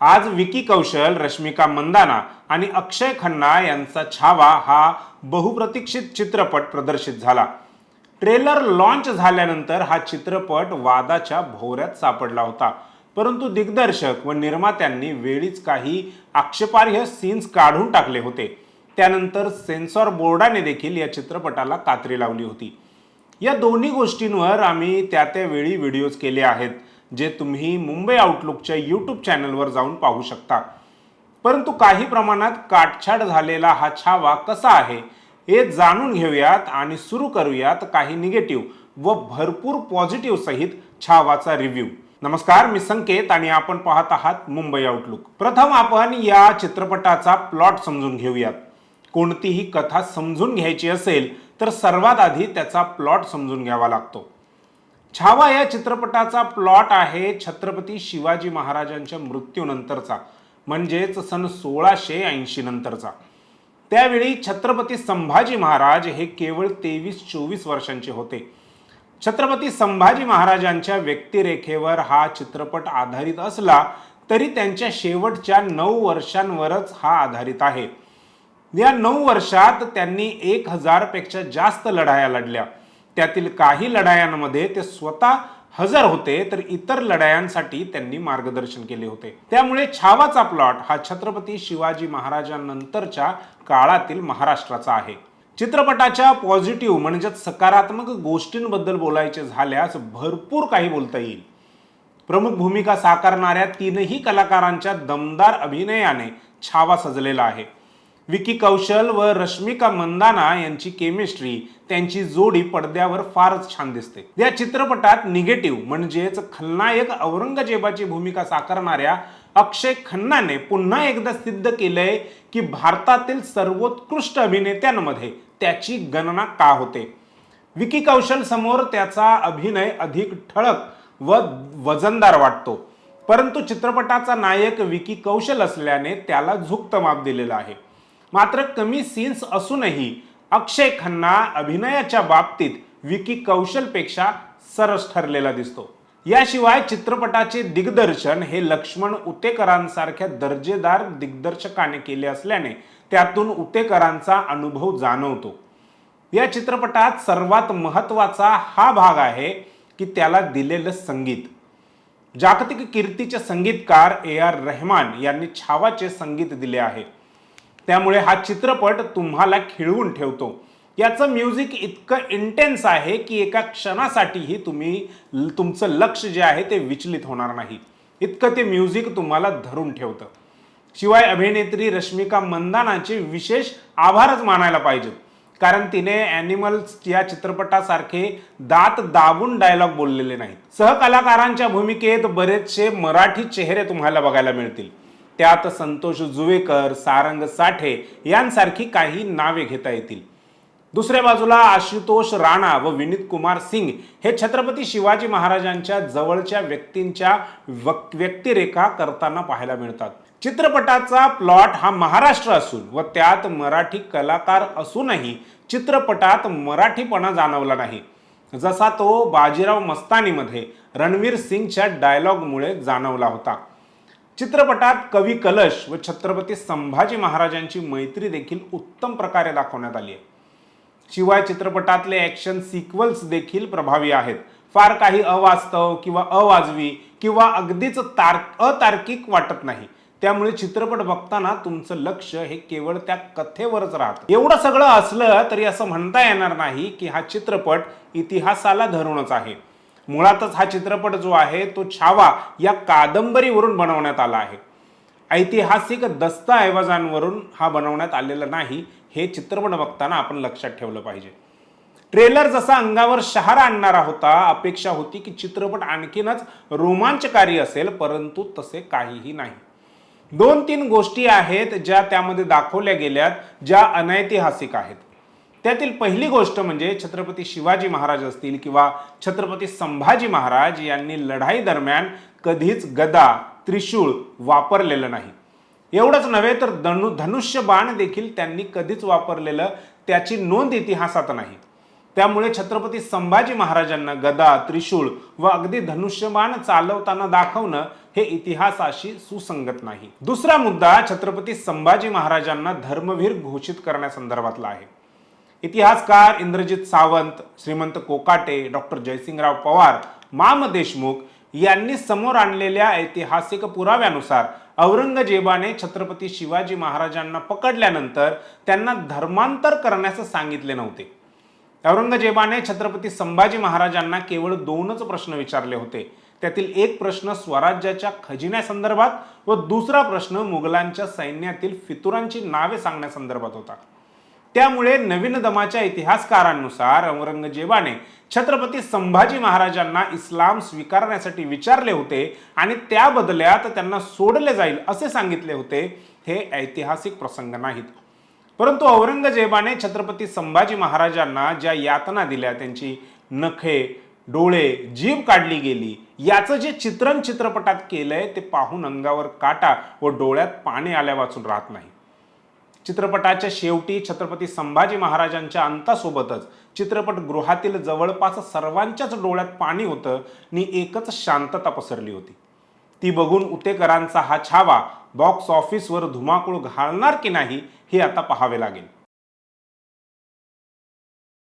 आज विकी कौशल रश्मिका मंदाना आणि अक्षय खन्ना यांचा छावा हा बहुप्रतीक्षित चित्रपट प्रदर्शित झाला. ट्रेलर लॉन्च झाल्यानंतर हा चित्रपट वादाच्या भोवऱ्यात सापडला होता. परंतु दिग्दर्शक व निर्मात्यांनी वेळीच काही आक्षेपार्ह सीन्स काढून टाकले होते. त्यानंतर सेन्सॉर बोर्डाने देखील या चित्रपटाला कात्री लावली होती. या दोन्ही गोष्टींवर आम्ही त्या त्यावेळी व्हिडिओज केले आहेत. जे तुम्ही मुंबई आउटलुकच्या यूट्यूब चॅनलवर जाऊन पाहू शकता. परंतु काही प्रमाणात काटछाट झालेला हा छावा कसा आहे हे जाणून घेऊयात आणि सुरू करूयात काही निगेटिव्ह व भरपूर पॉझिटिव्ह सहित छावाचा रिव्ह्यू नमस्कार मी संकेत आणि आपण पाहत आहात मुंबई आउटलुक प्रथम आपण या चित्रपटाचा प्लॉट समजून घेऊयात. कोणतीही कथा समजून घ्यायची असेल तर सर्वात आधी त्याचा प्लॉट समजून घ्यावा लागतो. छावा या चित्रपटाचा प्लॉट आहे छत्रपती शिवाजी महाराजांच्या मृत्यूनंतरचा म्हणजेच सन सोळाशे ऐंशी नंतरचा. त्यावेळी छत्रपती संभाजी महाराज हे केवळ तेवीस चोवीस वर्षांचे होते. छत्रपती संभाजी महाराजांच्या व्यक्तिरेखेवर हा चित्रपट आधारित असला तरी त्यांच्या शेवटच्या नऊ वर्षांवरच हा आधारित आहे. या नऊ वर्षात त्यांनी एक हजारपेक्षा जास्त लढाया लढल्या. त्यातील काही लढायांमध्ये ते स्वतः हजर होते तर इतर लढायांसाठी त्यांनी मार्गदर्शन केले होते. त्यामुळे छावाचा प्लॉट हा छत्रपती शिवाजी महाराजांनंतरच्या काळातील महाराष्ट्राचा आहे. चित्रपटाच्या पॉझिटिव्ह म्हणजेच सकारात्मक गोष्टींबद्दल बोलायचे झाल्यास भरपूर काही बोलता येईल. प्रमुख भूमिका साकारणाऱ्या तीनही कलाकारांच्या दमदार अभिनयाने छावा सजलेला आहे. विकी कौशल व रश्मिका मंदाना यांची केमिस्ट्री त्यांची जोडी पडद्यावर फारच छान दिसते. या चित्रपटात निगेटिव्ह म्हणजेच खलनायक औरंगजेबाची भूमिका साकारणाऱ्या अक्षय खन्नाने पुन्हा एकदा सिद्ध केलंय की भारतातील सर्वोत्कृष्ट अभिनेत्यांमध्ये त्याची गणना का होते? विकी कौशल समोर त्याचा अभिनय अधिक ठळक व वजनदार वाटतो. परंतु चित्रपटाचा नायक विकी कौशल असल्याने त्याला झुकतं माप दिलेलं आहे. मात्र कमी सीन्स असूनही अक्षय खन्ना अभिनयाच्या बाबतीत विकी कौशलपेक्षा सरस ठरलेला दिसतो. याशिवाय चित्रपटाचे दिग्दर्शन हे लक्ष्मण उतेकरांसारख्या दर्जेदार दिग्दर्शकाने केले असल्याने त्यातून उतेकरांचा अनुभव जाणवतो. या चित्रपटात सर्वात महत्त्वाचा हा भाग आहे की त्याला दिलेलं संगीत. जागतिक कीर्तीचे संगीतकार ए आर रहमान यांनी छावाचे संगीत दिले आहे. त्यामुळे हा चित्रपट तुम्हाला खिळवून ठेवतो. याचं म्युझिक इतकं इंटेन्स आहे की एका क्षणासाठीही तुम्ही तुमचं लक्ष जे आहे ते विचलित होणार नाही. इतकं ते म्युझिक तुम्हाला धरून ठेवतं. शिवाय अभिनेत्री रश्मिका मंदानाचे विशेष आभारच मानायला पाहिजेत कारण तिने ॲनिमल्स या चित्रपटासारखे दात दाबून डायलॉग बोललेले नाहीत. सहकलाकारांच्या भूमिकेत बरेचसे मराठी चेहरे तुम्हाला बघायला मिळतील. त्यात संतोष जुवेकर सारंग साठे यांसारखी काही नावे घेता येतील. दुसऱ्या बाजूला आशुतोष राणा व विनीत कुमार सिंग हे छत्रपती शिवाजी महाराजांच्या जवळच्या व्यक्तींच्या व्यक्तिरेखा करताना पाहायला मिळतात. चित्रपटाचा प्लॉट हा महाराष्ट्र असून व त्यात मराठी कलाकार असूनही चित्रपटात मराठीपणा जाणवला नाही. जसा तो बाजीराव मस्तानीमध्ये रणवीर सिंगच्या डायलॉगमुळे जाणवला होता. चित्रपटात कवी कलश व छत्रपती संभाजी महाराजांची मैत्री देखील उत्तम प्रकारे दाखवण्यात आली आहे. शिवाय चित्रपटातले ॲक्शन सिक्वल्स देखील प्रभावी आहेत. फार काही अवास्तव किंवा अवाजवी किंवा अगदीच तार अतार्किक वाटत नाही. त्यामुळे चित्रपट बघताना तुमचं लक्ष हे केवळ त्या कथेवरच राहतं. एवढं सगळं असलं तरी असं म्हणता येणार नाही की हा चित्रपट इतिहासाला धरूनच आहे. मुळातच हा चित्रपट जो आहे तो छावा या कादंबरीवरून बनवण्यात आला आहे. ऐतिहासिक दस्तऐवजांवरून हा बनवण्यात आलेला नाही हे चित्रपट बघताना आपण लक्षात ठेवलं पाहिजे. ट्रेलर जसा अंगावर शहारा आणणारा होता अपेक्षा होती की चित्रपट आणखीनच रोमांचकारी असेल परंतु तसे काहीही नाही. दोन तीन गोष्टी आहेत ज्या त्यामध्ये दाखवल्या गेल्यात ज्या अनैतिहासिक आहेत. त्यातील पहिली गोष्ट म्हणजे छत्रपती शिवाजी महाराज असतील किंवा छत्रपती संभाजी महाराज यांनी लढाई दरम्यान कधीच गदा त्रिशूळ वापरलेलं नाही. एवढंच नव्हे तर धनु धनुष्य बाण देखील त्यांनी कधीच वापरलेलं त्याची नोंद इतिहासात नाही. त्यामुळे छत्रपती संभाजी महाराजांना गदा त्रिशूळ व अगदी धनुष्यबाण चालवताना दाखवणं हे इतिहासाशी सुसंगत नाही. दुसरा मुद्दा छत्रपती संभाजी महाराजांना धर्मवीर घोषित करण्यासंदर्भातला आहे. इतिहासकार इंद्रजित सावंत श्रीमंत कोकाटे डॉक्टर जयसिंगराव पवार माम देशमुख यांनी समोर आणलेल्या ऐतिहासिक पुराव्यानुसार औरंगजेबाने छत्रपती शिवाजी महाराजांना पकडल्यानंतर त्यांना धर्मांतर करण्यास सांगितले नव्हते. औरंगजेबाने छत्रपती संभाजी महाराजांना केवळ दोनच प्रश्न विचारले होते. त्यातील एक प्रश्न स्वराज्याच्या खजिन्यासंदर्भात व दुसरा प्रश्न मुघलांच्या सैन्यातील फितुरांची नावे सांगण्यासंदर्भात होता. त्यामुळे नवीन दमाच्या इतिहासकारांनुसार औरंगजेबाने छत्रपती संभाजी महाराजांना इस्लाम स्वीकारण्यासाठी विचारले होते आणि त्या बदल्यात त्यांना सोडले जाईल असे सांगितले होते हे ऐतिहासिक प्रसंग नाहीत. परंतु औरंगजेबाने छत्रपती संभाजी महाराजांना ज्या यातना दिल्या त्यांची नखे डोळे जीभ काढली गेली याचं जे चित्रण चित्रपटात केलंय ते पाहून अंगावर काटा व डोळ्यात पाणी आल्या वाचून राहत नाही. चित्रपटाच्या शेवटी छत्रपती संभाजी महाराजांच्या अंतासोबतच चित्रपटगृहातील जवळपास सर्वांच्याच डोळ्यात पाणी होतं आणि एकच शांतता पसरली होती. ती बघून उतेकरांचा हा छावा बॉक्स ऑफिसवर धुमाकूळ घालणार की नाही हे आता पाहावे लागेल.